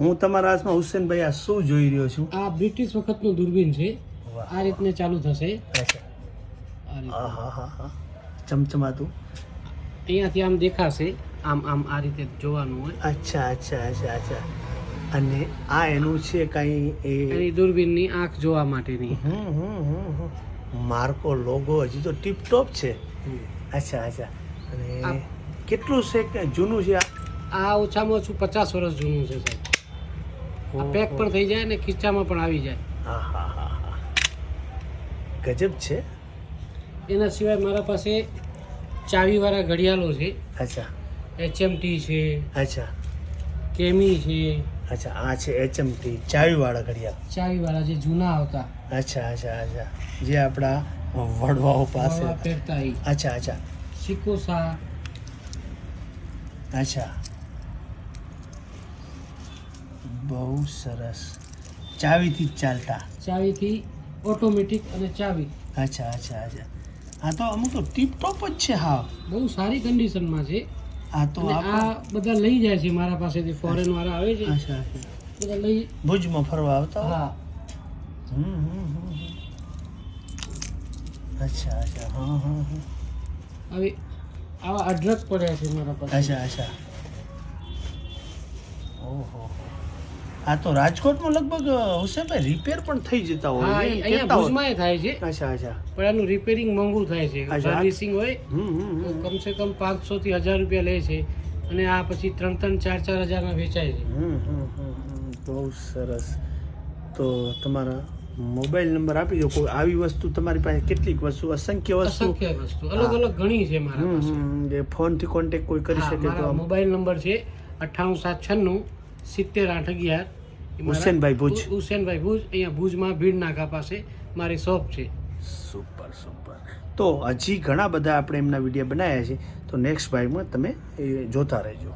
હું તમારા હાથમાં હુસેનભાઈ આ શું જોઈ રહ્યો છું? આ બ્રિટિશ વખતનું દૂરબીન છે. આ રીતને ચાલુ થશે. ચમચમાતું. અહીંયાથી આમ દેખાશે. આમ આમ આ રીતે જોવાનું હોય. અચ્છા અચ્છા અચ્છા અચ્છા. અને આ એનું છે કાંઈ એ દૂરબીનની આંખ જોવા માટેની. માર્કો લોગો હજી તો ટીપ ટોપ છે અચ્છા અચ્છા. અને કેટલું છે કે જૂનું છે આ? આ ઓછામાં ઓછું પચાસ વર્ષ જૂનું છે સાહેબ. પેક પણ થઈ જાય ને ખીચામાં પણ આવી જાય. હા હા હા ગજબ છે? એના સિવાય મારા પાસે ચાવીવાળા ઘડિયાળો છે. અચ્છા. એચએમટી છે. અચ્છા. કેમી છે. અચ્છા આ છે એચએમટી ચાવીવાળા ઘડિયાળ. ચાવીવાળા જે જૂના આવતા. અચ્છા અચ્છા અચ્છા. જે આપણા વડવાઓ પાસે. અચ્છા અચ્છા. સિકોસા અચ્છા. બહુ સરસ. ચાવીથી જ ચાલતા. ચાવીથી ઓટોમેટિક અને ચાવી. અચ્છા અચ્છા અચ્છા. આ તો અમુક તો ટીપ ટોપ જ છે હા. બહુ સારી કન્ડિશનમાં છે. આ તો આ બધા લઈ જાય છે મારા પાસેથી ફોરેન વાળા આવે છે. અચ્છા બધા લઈ ભુજમાં ફરવા આવતા હા. હમ, હમ. અચ્છા અચ્છા. હા હા હા. હવે આવા અઢળક પડ્યા છે મારા પાસે અચ્છા અચ્છા. ઓહો આ તો રાજકોટમાં લગભગ હુસેનભાઈ રિપેર પણ થઈ જતા હોય અહીંયા ભુજમાં થાય છે. અચ્છા અચ્છા. પણ એનું રિપેરિંગ મોંઘું થાય છે. સર્વિસિંગ હોય હમ હમ તો. કમસે કમ પાંચસો થી હજાર રૂપિયા લે છે. અને આ પછી ત્રણ ત્રણ ચાર ચાર હજારમાં વેચાય છે. બહુ સરસ. તો તમારા મોબાઈલ નંબર આપી દો. કોઈ આવી વસ્તુ તમારી પાસે કેટલીક વસ્તુ અસંખ્ય વસ્તુ? અસંખ્ય વસ્તુ. અલગ અલગ ઘણી છે મારા પાસે. ફોનથી કોન્ટેક્ટ કોઈ કરી શકે તો મોબાઈલ નંબર છે અઠ્ઠાણું સાત છન્નું સિત્તેર આઠ અગિયાર. હુસેનભાઈ ભુજ. હુસેનભાઈ ભુજ અહીંયા ભુજમાં ભીડ નાકા પાસે મારી શોપ છે. Super super. તો હજી ઘણા બધા આપણે એમના વીડિયો બનાવ્યા છે. તો નેક્સ્ટ ભાઈમાં તમે એ જોતા રહેજો.